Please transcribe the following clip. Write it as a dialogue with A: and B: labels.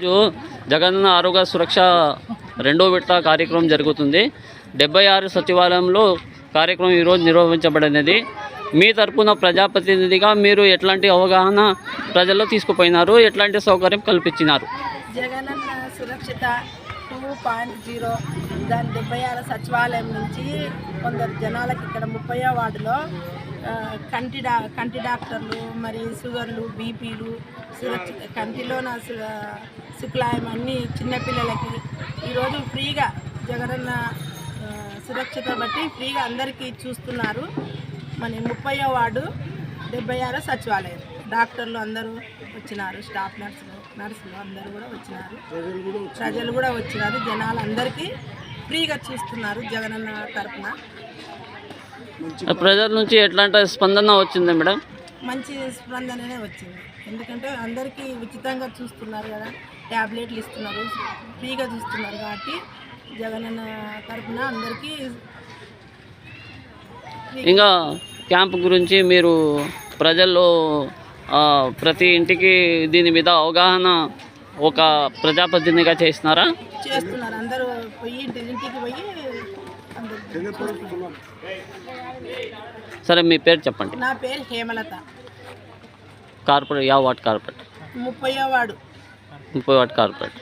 A: రోజు జగన్ ఆరోగ్య సురక్ష రెండో విడత కార్యక్రమం జరుగుతుంది. డెబ్బై ఆరు సచివాలయంలో కార్యక్రమం ఈరోజు నిర్వహించబడినది. మీ తరపున ప్రజాప్రతినిధిగా మీరు ఎట్లాంటి అవగాహన ప్రజల్లో తీసుకుపోయినారు? ఎట్లాంటి సౌకర్యం కల్పించినారు?
B: జగనన్న సురక్షిత టూ పాయింట్ జీరో దాని డెబ్బై ఆరు సచివాలయం నుంచి కొందరు జనాలకి ఇక్కడ ముప్పై వార్డులో కంటి డా కంటి డాక్టర్లు మరి షుగర్లు బీపీలు సురక్షిత కంటిలోన సు- శుక్లాయం అన్నీ చిన్నపిల్లలకి ఈరోజు ఫ్రీగా జగనన్న సురక్షిత బట్టి ఫ్రీగా అందరికీ చూస్తున్నారు మన ముప్పై వార్డు డెబ్బై ఆరో సచివాలయం. డాక్టర్లు అందరూ వచ్చినారు స్టాఫ్ నర్సులు నర్సులు అందరూ కూడా వచ్చినారు. ప్రజలు కూడా వచ్చినారు. జనాలు అందరికీ ఫ్రీగా చూస్తున్నారు జగనన్న తరపున
A: ప్రజల నుంచి ఎట్లాంటి స్పందన వచ్చింది మేడం?
B: మంచి స్పందననే వచ్చింది. ఎందుకంటే అందరికీ ఉచితంగా చూస్తున్నారు కదా. ట్యాబ్లెట్లు ఇస్తున్నారు. ఫ్రీగా చూస్తున్నారు కాబట్టి జగనన్న తరపున అందరికీ
A: ఇంకా క్యాంప్ గురించి మీరు ప్రజల్లో ప్రతి ఇంటికి దీని మీద అవగాహన ఒక ప్రజాప్రతినిధిగా చేసినారా
B: చేస్తున్నారు. అందరూ పోయి ఇంటి ఇంటికి పోయి అందరూ చూస్తున్నారు.
A: సరే మీ పేరు చెప్పండి.
B: నా పేరు హేమలత.
A: కార్పొరేట్ యా వార్డ్ కార్పొరేట్?
B: ముప్పై వాడు
A: ముప్పై వార్డ్ కార్పొరేట్.